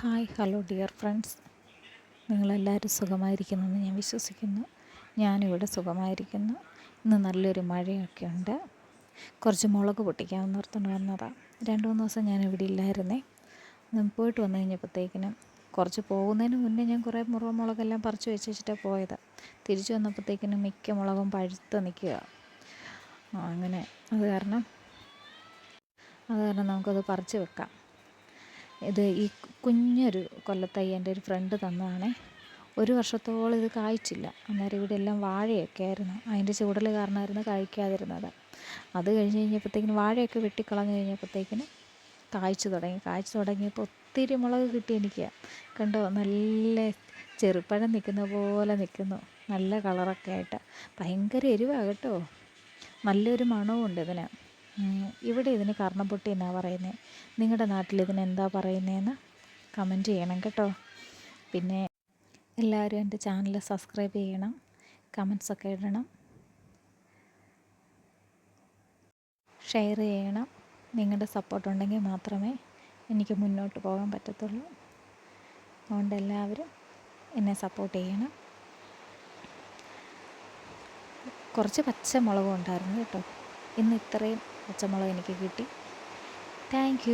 Hi hello dear friends. നിങ്ങളെല്ലാവരും സുഖമായിരിക്കുന്നെന്ന് ഞാൻ വിശ്വസിക്കുന്നു. ഞാനിവിടെ സുഖമായിരിക്കുന്നു. ഇന്ന് നല്ലൊരു മഴയൊക്കെ ഉണ്ട്. കുറച്ച് മുളക് പൊട്ടിക്കാമെന്ന് ഓർത്തുകൊണ്ട് വന്നതാണ് രണ്ട് മൂന്ന് ദിവസം ഞാൻ ഇവിടെ ഇല്ലായിരുന്നേ. പോയിട്ട് വന്നു കഴിഞ്ഞപ്പോഴത്തേക്കിനും കുറച്ച് പോകുന്നതിന് മുന്നേ ഞാൻ കുറേ മുറ മുളകെല്ലാം പറിച്ച് വെച്ച് വെച്ചിട്ടാണ് പോയത്. തിരിച്ചു വന്നപ്പോഴത്തേക്കിനും മിക്ക മുളകും പഴുത്ത് നിൽക്കുക. അങ്ങനെ. അത് കാരണം അത് കാരണം നമുക്കത് പറിച്ച് വെക്കാം. ഇത് ഈ കുഞ്ഞൊരു കൊല്ലത്തൈ എന്റെ ഒരു ഫ്രണ്ട് തന്നതാണേ. ഒരു വർഷത്തോളം ഇത് കായ്ച്ചില്ല. അന്നേരം ഇവിടെ എല്ലാം വാഴയൊക്കെ ആയിരുന്നു. അതിന്റെ ചൂടൽ കാരണമായിരുന്നു കായ്ക്കാതിരുന്നത് അത് കഴിഞ്ഞ് കഴിഞ്ഞപ്പോഴത്തേക്കിന് വാഴയൊക്കെ വെട്ടിക്കളഞ്ഞ് കഴിഞ്ഞപ്പോഴത്തേക്കിന് കായ്ച്ചു തുടങ്ങി. കായ്ച്ചു തുടങ്ങിയപ്പോൾ ഒത്തിരി മുളക് കിട്ടി എനിക്ക്. കണ്ടോ? നല്ല ചെറുപ്പഴം നിൽക്കുന്ന പോലെ നിൽക്കുന്നു. നല്ല കളറൊക്കെ ആയിട്ട്. ഭയങ്കര എരിവാണ് കേട്ടോ. നല്ലൊരു മണവും ഉണ്ട് ഇതിന്. ഇവിടെ ഇതിന് കർണപ്പൊട്ടി എന്നാണ് പറയുന്നത് നിങ്ങളുടെ നാട്ടിൽ ഇതിന് എന്താ പറയുന്നതെന്ന് കമന്റ് ചെയ്യണം കേട്ടോ. പിന്നെ എല്ലാവരും എന്റെ ചാനൽ സബ്സ്ക്രൈബ് ചെയ്യണം കമൻസൊക്കെ ഇടണം ഷെയർ ചെയ്യണം. നിങ്ങളുടെ സപ്പോർട്ട് ഉണ്ടെങ്കിൽ മാത്രമേ എനിക്ക് മുന്നോട്ട് പോകാൻ പറ്റത്തുള്ളൂ. അതുകൊണ്ട് എല്ലാവരും എന്നെ സപ്പോർട്ട് ചെയ്യണം. കുറച്ച് പച്ചമുളകും ഉണ്ടായിരുന്നു കേട്ടോ. ഇന്ന് ഇത്രയും പച്ചമുളക് എനിക്ക് കിട്ടി. താങ്ക്